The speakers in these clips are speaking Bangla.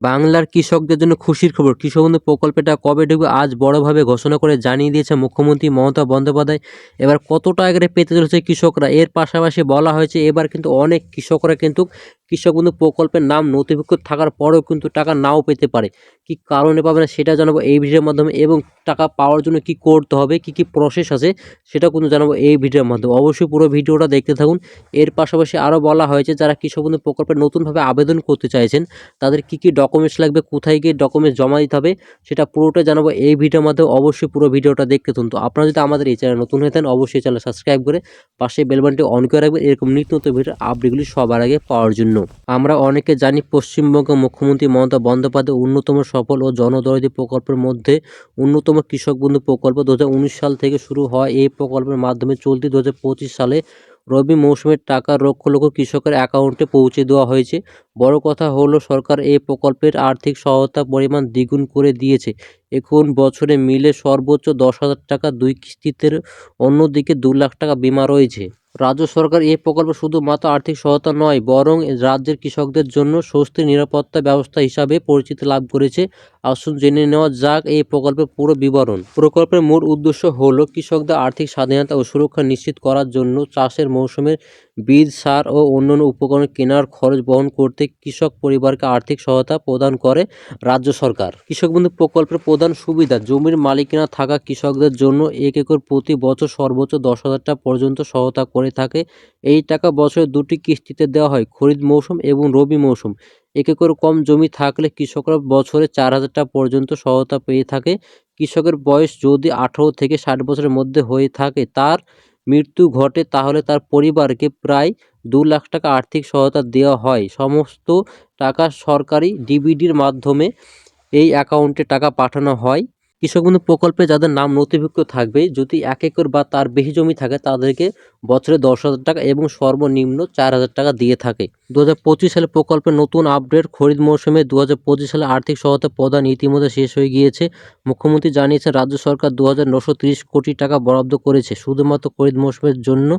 বাংলার কৃষকদের জন্য খুশির খবর। কৃষক বন্ধু প্রকল্পটা কবে ঢুকবে আজ বড়ভাবে ঘোষণা করে জানিয়ে দিয়েছে মুখ্যমন্ত্রী মমতা বন্দ্যোপাধ্যায়। এবার কত টাকা পেতে চলেছে কৃষকরা? এর পাশাপাশি বলা হয়েছে, এবার কিন্তু অনেক কৃষকরা কিন্তু কৃষক বন্ধু প্রকল্পের নাম নথিভুক্ত থাকার পরেও কিন্তু টাকা নাও পেতে পারে। কি কারণে পাবে না সেটা জানাব এই ভিডিওর মাধ্যমে এবং টাকা পাওয়ার জন্য কি করতে হবে, কি কি প্রসেস আছে সেটা কিন্তু জানাব এই ভিডিওর মাধ্যমে। অবশ্যই পুরো ভিডিওটা দেখতে থাকুন। এর পাশাপাশি আরও বলা হয়েছে, যারা কৃষক বন্ধু প্রকল্পে নতুনভাবে আবেদন করতে চাইছেন, তাদের কি কি ডকুমেন্টস লাগবে, কোথায় গিয়ে ডকুমেন্টস জমা দিতে হবে, সেটা পুরোটা জানাব এই ভিডিওর মাধ্যমে। অবশ্যই পুরো ভিডিওটা দেখতে থাকুন। তো আপনারা যদি আমাদের এই চ্যানেল নতুন হয়ে থাকেন, অবশ্যই চ্যানেল সাবস্ক্রাইব করে পাশে বেলবানটি অন করে রাখবেন। এরকম নিত্য নতুন ভিডিওর আপডেটগুলি সবার আগে পাওয়ার জন্য। আমরা অনেকে জানি পশ্চিমবঙ্গ মুখ্যমন্ত্রী মমতা বন্দ্যোপাধ্যায় অন্যতম সফল ও জনদরদি প্রকল্পের মধ্যে অন্যতম কৃষক বন্ধু প্রকল্প দু হাজার উনিশ সাল থেকে শুরু হয়। এই প্রকল্পের মাধ্যমে চলতি দু হাজার পঁচিশ সালে রবি মৌসুমের টাকা লক্ষ লক্ষ কৃষকের অ্যাকাউন্টে পৌঁছে দেওয়া হয়েছে। বড় কথা হলো, সরকার এই প্রকল্পের আর্থিক সহায়তা পরিমাণ দ্বিগুণ করে দিয়েছে। এখন বছরে মিলে সর্বোচ্চ দশ হাজার টাকা দুই কিস্তিতে, অন্যদিকে দু লাখ টাকা বিমা রয়েছে। রাজ্য সরকার এই প্রকল্প শুধুমাত্র আর্থিক সহায়তা নয়, বরং রাজ্যের কৃষকদের জন্য স্বস্তি নিরাপত্তা ব্যবস্থা হিসাবে পরিচিতি লাভ করেছে। আসুন জেনে নেওয়া যাক এই প্রকল্পের পুরো বিবরণ। প্রকল্পের মূল উদ্দেশ্য হল কৃষকদের আর্থিক স্বাধীনতা ও সুরক্ষা নিশ্চিত করার জন্য চাষের মৌসুমের বীজ, সার ও অন্যান্য উপকরণ কেনার খরচ বহন করতে কৃষক পরিবারকে আর্থিক সহায়তা প্রদান করে রাজ্য সরকার। কৃষক বন্ধু প্রকল্পের প্রধান সুবিধা, জমির মালিকানা থাকা কৃষকদের জন্য এক একর প্রতি বছর সর্বোচ্চ দশ হাজার টাকা পর্যন্ত সহায়তা থাকে। এই টাকা বছরে দুটি কিস্তিতে দেওয়া হয়, খরিদ মৌসুম এবং রবি মৌসুম। এক একর কম জমি থাকলে কৃষকরা বছরে চার হাজার টাকা পর্যন্ত সহায়তা পেয়ে থাকে। কৃষকের বয়স যদি আঠারো থেকে ষাট বছরের মধ্যে হয়ে থাকে, তার মৃত্যু ঘটে তাহলে তার পরিবারকে প্রায় দু লাখ টাকা আর্থিক সহায়তা দেওয়া হয়। সমস্ত টাকা সরকারি ডিবিডির মাধ্যমে এই অ্যাকাউন্টে টাকা পাঠানো হয়। কৃষক বন্ধু প্রকল্পে যাদের নাম নথিভুক্ত থাকবে, যদি এক একর বা তার বেশি জমি থাকে, তাদেরকে বছরে দশ হাজার টাকা এবং সর্বনিম্ন চার হাজার টাকা দিয়ে থাকে। দু হাজার পঁচিশ সালে প্রকল্পের নতুন আপডেট খরিদ মৌসুমে দু হাজার পঁচিশ সালে আর্থিক সহায়তা প্রদান ইতিমধ্যে শেষ হয়ে গিয়েছে। মুখ্যমন্ত্রী জানিয়েছেন, রাজ্য সরকার দু কোটি টাকা বরাদ্দ করেছে। শুধুমাত্র খরিদ মৌসুমের জন্য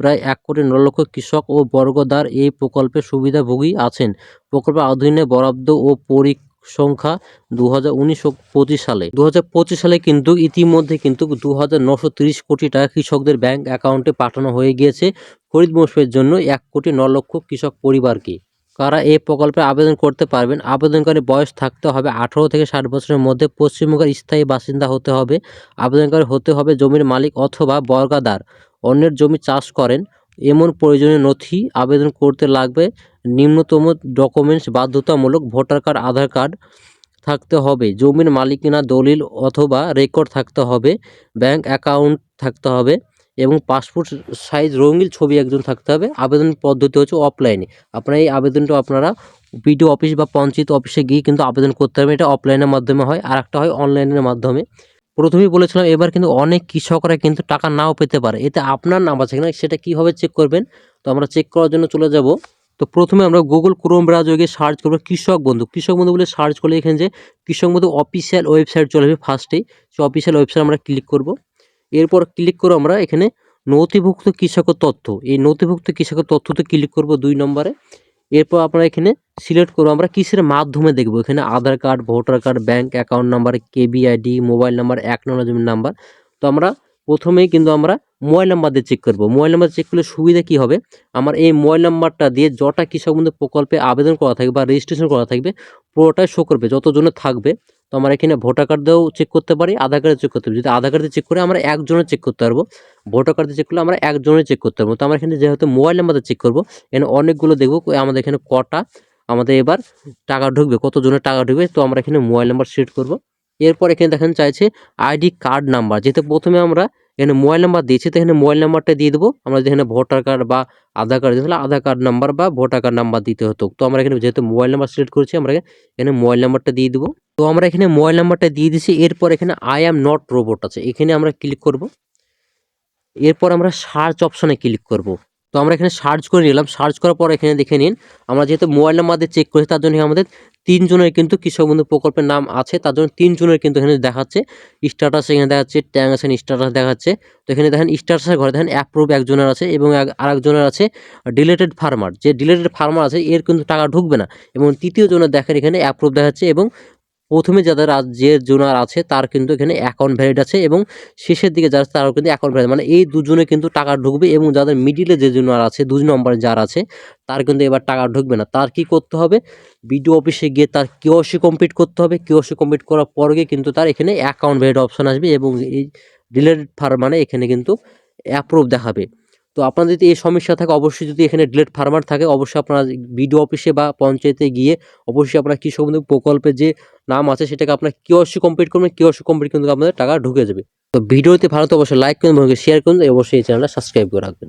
প্রায় এক কোটি ন লক্ষ কৃষক ও বর্গদার এই প্রকল্পের সুবিধাভোগী আছেন। প্রকল্পের অধীনে বরাদ্দ ও পরি সংখ্যা দু হাজার উনিশ পঁচিশ সালে। দু হাজার পঁচিশ সালে কিন্তু ইতিমধ্যে কিন্তু দু হাজার নশো তিরিশ কোটি টাকা কৃষকদের ব্যাংক অ্যাকাউন্টে পাঠানো হয়ে গিয়েছে। খরিদ মৌসুমের জন্য এক কোটি ন লক্ষ কৃষক পরিবারকে। কারা এই প্রকল্পে আবেদন করতে পারবেন? আবেদনকারী বয়স থাকতে হবে আঠারো থেকে ষাট বছরের মধ্যে। পশ্চিমবঙ্গের স্থায়ী বাসিন্দা হতে হবে। আবেদনকারী হতে হবে জমির মালিক অথবা বর্গাদার। অন্যের জমি চাষ করেন। এমন প্রয়োজনীয় নথি আবেদন করতে লাগবে। নিম্নতম ডকুমেন্টস বাধ্যতামূলক ভোটার কার্ড, আধার কার্ড থাকতে হবে। জমির মালিকানা, দলিল অথবা রেকর্ড থাকতে হবে। ব্যাংক অ্যাকাউন্ট থাকতে হবে এবং পাসপোর্ট সাইজ রঙিন ছবি একজন থাকতে হবে। আবেদন পদ্ধতি হচ্ছে অফলাইনে আপনারা এই আবেদনটা আপনারা বিডিও অফিস বা পঞ্চায়েত অফিসে গিয়ে কিন্তু আবেদন করতে হবে এটা অফলাইনের মাধ্যমে হয় আর একটা হয় অনলাইনের মাধ্যমে। প্রথমেই বলেছিলাম, এবার কিন্তু অনেক কৃষকরা কিন্তু টাকা নাও পেতে পারে। এতে আপনার নাম আছে কিনা সেটা কীভাবে চেক করবেন? তো আমরা চেক করার জন্য চলে যাব। তো প্রথমে আমরা গুগল ক্রোম ব্রাউজারে গিয়ে সার্চ করব কৃষক বন্ধু। কৃষক বন্ধু বলে সার্চ করলে এখানে যে কৃষক বন্ধু অফিসিয়াল ওয়েবসাইট চলে আসবে ফার্স্টেই সেই অফিসিয়াল ওয়েবসাইট আমরা ক্লিক করব। এরপর ক্লিক করে আমরা এখানে নথিভুক্ত কৃষকের তথ্য। এই নথিভুক্ত কৃষকের তথ্যতে ক্লিক করব দুই নম্বরে। এরপর আমরা এখানে সিলেক্ট করব, আমরা কিসের মাধ্যমে দেখব? এখানে Aadhaar card voter card bank account number KBID mobile number নম্বর নাম্বার তো আমরা প্রথমেই কিন্তু আমরা মোবাইল নাম্বার দিয়ে চেক করব। মোবাইল নাম্বার চেক করলে সুবিধা কী হবে? আমার এই মোবাইল নাম্বারটা দিয়ে যটা কৃষক বন্ধু প্রকল্পে আবেদন করা থাকবে বা রেজিস্ট্রেশন করা থাকবে, পুরোটাই শো করবে যতজনের থাকবে, তো আমরা এখানে ভোটার কার্ড দিয়েও চেক করতে পারি আধার কার্ডে চেক করতে পারি। যদি আধার কার্ডে চেক করে আমরা একজনের চেক করতে পারব। ভোটার কার্ডে চেক করলে আমরা একজনের চেক করতে পারব। তো আমরা এখানে যেহেতু মোবাইল নাম্বারে চেক করব, এখানে অনেকগুলো দেখব আমাদের এখানে কটা, আমাদের এবার টাকা ঢুকবে, কতজনের টাকা ঢুকবে, তো আমরা এখানে মোবাইল নাম্বার সেট করব। এরপর এখানে দেখেন চাইছে আইডি কার্ড নাম্বার। যেহেতু প্রথমে আমরা এখানে মোবাইল নাম্বার দিয়েছি, তো এখানে মোবাইল নাম্বারটা দিয়ে দেবো। আমরা যেখানে ভোটার কার্ড বা আধার কার্ড দিয়েছিলাম, আধার কার্ড নাম্বার বা ভোটার কার্ড নাম্বার দিতে হতো। তো আমরা এখানে যেহেতু মোবাইল নাম্বার সিলেক্ট করেছি, আমরা এখানে মোবাইল নাম্বারটা দিয়ে দেবো। তো আমরা এখানে মোবাইল নাম্বারটা দিয়ে দিচ্ছি এরপর এখানে আই অ্যাম নট রোবট আছে। এখানে আমরা ক্লিক করব। এরপর আমরা সার্চ অপশনে ক্লিক করব। তো আমরা এখানে সার্চ করে নিলাম। সার্চ করার পর এখানে দেখে নিন, আমরা যেহেতু মোবাইলের মধ্যে চেক করেছি, তার জন্য আমাদের তিনজনের কিন্তু কৃষক বন্ধু প্রকল্পের নাম আছে, তার জন্য তিনজনের কিন্তু এখানে দেখাচ্ছে। স্ট্যাটাস এখানে দেখাচ্ছে ট্যাং আছে স্ট্যাটাস দেখাচ্ছে। তো এখানে দেখেন স্ট্যাটাসের ঘরে দেখেন অ্যাপ্রুভ একজনের আছে এবং আরেকজনের আছে ডিলেটেড ফার্মার যে ডিলেটেড ফার্মার আছে, এর কিন্তু টাকা ঢুকবে না। এবং তৃতীয় জনের দেখেন, এখানে অ্যাপ্রুভ দেখাচ্ছে এবং প্রথমে যাদের যে জোনার আছে, তার কিন্তু এখানে অ্যাকাউন্ট ভ্যালিড আছে এবং শেষের দিকে যারা, তারও কিন্তু অ্যাকাউন্ট ভ্যালিড মানে এই দুজনে কিন্তু টাকা ঢুকবে এবং যাদের মিডিলে যে জোনার আছে, দুই নম্বরে যার আছে, তার কিন্তু এবার টাকা ঢুকবে না। তার কি করতে হবে? বিডিও অফিসে গিয়ে তার কিওসি কমপ্লিট করতে হবে। কিওসি কমপ্লিট করার পর গিয়ে কিন্তু তার এখানে অ্যাকাউন্ট ভ্যালিড অপশন আসবে এবং এই ডিলেটেড ফার্ম মানে এখানে কিন্তু অ্যাপ্রুভ দেখাবে। তো আপনার যদি এই সমস্যা থাকে, অবশ্যই যদি এখানে ডিলেট ফার্মার থাকে, অবশ্যই আপনার বিডিও অফিসে বা পঞ্চায়েতে গিয়ে অবশ্যই আপনার কৃষক বন্ধু প্রকল্পের যে নাম আছে, সেটাকে আপনার কিওসি কমপ্লিট করবেন কিওসি কমপ্লিট কিন্তু আপনাদের টাকা ঢুকে যাবে। তো ভিডিওতে ভালো তো অবশ্যই লাইক করুন এবং শেয়ার করুন অবশ্যই এই চ্যানেলটা সাবস্ক্রাইব করে রাখবেন।